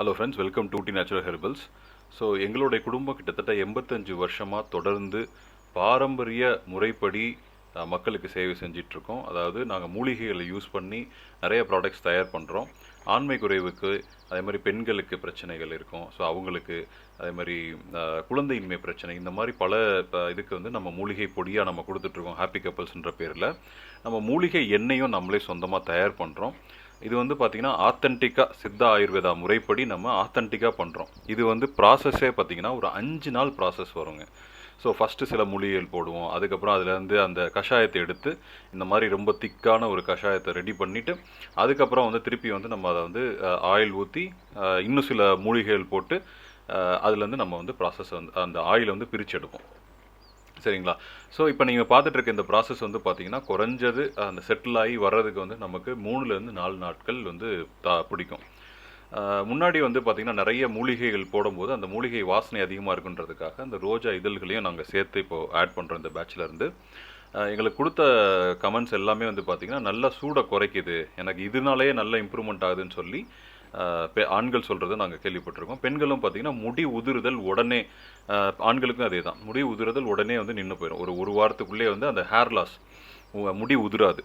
Hello friends welcome to the natural herbals so எங்களுடைய குடும்பம் கிட்டத்தட்ட எண்பத்தஞ்சு வருஷமாக தொடர்ந்து பாரம்பரிய முறைப்படி மக்களுக்கு சேவை செஞ்சிட்ருக்கோம். அதாவது நாங்கள் மூலிகைகளை யூஸ் பண்ணி நிறைய ப்ராடக்ட்ஸ் தயார் பண்ணுறோம் ஆண்மை குறைவுக்கு அதே மாதிரி பெண்களுக்கு பிரச்சனைகள் இருக்கும். ஸோ அவங்களுக்கு அதே மாதிரி குழந்தையின்மை பிரச்சனை இந்த மாதிரி பல இதுக்கு வந்து நம்ம மூலிகை பொடியாக நம்ம கொடுத்துட்ருக்கோம் ஹாப்பி கப்பல்ஸ்ன்ற பேரில். நம்ம மூலிகை எண்ணெயும் நம்மளே சொந்தமாக தயார் பண்ணுறோம் இது வந்து பார்த்திங்கன்னா ஆத்தென்டிக்காக சித்தா ஆயுர்வேதா முறைப்படி நம்ம ஆத்தென்டிக்காக பண்ணுறோம் இது வந்து ப்ராசஸே பார்த்திங்கன்னா ஒரு அஞ்சு நாள் ப்ராசஸ் வருங்க. ஸோ ஃபஸ்ட்டு சில மூலிகைகள் போடுவோம். அதுக்கப்புறம் அதுலேருந்து அந்த கஷாயத்தை எடுத்து இந்த மாதிரி ரொம்ப திக்கான ஒரு கஷாயத்தை ரெடி பண்ணிவிட்டு அதுக்கப்புறம் வந்து திருப்பி வந்து நம்ம அதை வந்து ஆயில் ஊற்றி இன்னும் சில மூலிகைகள் போட்டு அதுலேருந்து நம்ம வந்து ப்ராசஸ் வந்து அந்த ஆயிலை வந்து பிரித்து எடுப்போம். சரிங்களா? ஸோ இப்போ நீங்கள் பார்த்துட்டு இருக்க இந்த ப்ராசஸ் வந்து பார்த்தீங்கன்னா குறைஞ்சது அந்த செட்டில் ஆகி வர்றதுக்கு வந்து நமக்கு மூணுலேருந்து நாலு நாட்கள் வந்து தா பிடிக்கும். முன்னாடி வந்து பார்த்திங்கன்னா நிறைய மூலிகைகள் போடும்போது அந்த மூலிகை வாசனை அதிகமாக இருக்குன்றதுக்காக அந்த ரோஜா இதழ்களையும் நாங்கள் சேர்த்து இப்போது ஆட் பண்ணுறோம் இந்த batchல எங்களுக்கு கொடுத்த கமெண்ட்ஸ் எல்லாமே வந்து பார்த்திங்கன்னா நல்லா சூடை குறைக்குது. எனக்கு இதனாலேயே நல்ல இம்ப்ரூவ்மெண்ட் ஆகுதுன்னு சொல்லி ஆண்கள் சொல்கிறத நாங்கள் கேள்விப்பட்டிருக்கோம். பெண்களும் பார்த்திங்கன்னா முடி உதிருதல் உடனே ஆண்களுக்கும் அதே தான் முடி உதிருதல் உடனே வந்து நின்று போயிடும் ஒரு ஒரு வாரத்துக்குள்ளேயே வந்து அந்த ஹேர் லாஸ் முடி உதிராது.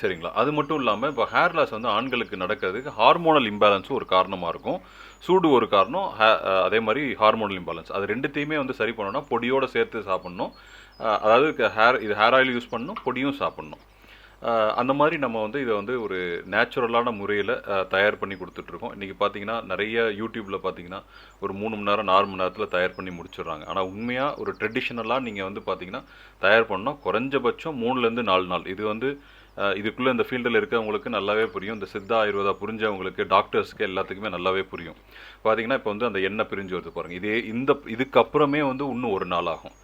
சரிங்களா? அது மட்டும் இல்லாமல் இப்போ ஹேர் லாஸ் வந்து ஆண்களுக்கு நடக்கிறதுக்கு ஹார்மோனல் இம்பேலன்ஸும் ஒரு காரணமாக இருக்கும். சூடு ஒரு காரணம் ஹே- அதே மாதிரி ஹார்மோனல் இம்பேலன்ஸ் அது ரெண்டுத்தையுமே வந்து சரி பண்ணணும்னா பொடியோடு சேர்த்து சாப்பிட்ணும். அதாவது ஹேர் இது ஹேர் ஆயில் யூஸ் பண்ணணும் பொடியும் சாப்பிட்ணும். அந்த மாதிரி நம்ம வந்து இதை வந்து ஒரு நேச்சுரலான முறையில் தயார் பண்ணி கொடுத்துட்ருக்கோம். இன்றைக்கி பார்த்தீங்கன்னா நிறைய யூடியூப்பில் பார்த்தீங்கன்னா ஒரு மூணு மணி நேரம் நாலு மணி நேரத்தில் தயார் பண்ணி முடிச்சிடுறாங்க. ஆனால் உண்மையாக ஒரு ட்ரெடிஷ்னலாக நீங்கள் வந்து பார்த்தீங்கன்னா தயார் பண்ணோம் குறைஞ்சபட்சம் மூணுலேருந்து நாலு நாள். இது வந்து இதுக்குள்ளே இந்த ஃபீல்டில் இருக்கவங்களுக்கு நல்லாவே புரியும். இந்த சித்தா ஆயுர்வேதா புரிஞ்சவங்களுக்கு டாக்டர்ஸ்க்கு எல்லாத்துக்குமே நல்லாவே புரியும். பார்த்தீங்கன்னா இப்போ வந்து அந்த எண்ணெய் பிரிஞ்சு வருது பாருங்கள் இதே இந்த இதுக்கப்புறமே வந்து இன்னும் ஒரு நாள் ஆகும்.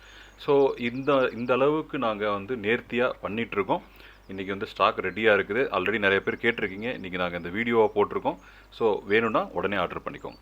ஸோ இந்த இந்த அளவுக்கு நாங்கள் வந்து நேர்த்தியாக பண்ணிகிட்ருக்கோம் இன்றைக்கி வந்து ஸ்டாக் ரெடியாக இருக்குது. ஆல்ரெடி நிறைய பேர் கேட்டிருக்கீங்க. இன்றைக்கி நாங்கள் இந்த வீடியோவை போட்டிருக்கோம். ஸோ வேணும்னா உடனே ஆர்டர் பண்ணிக்கோங்க.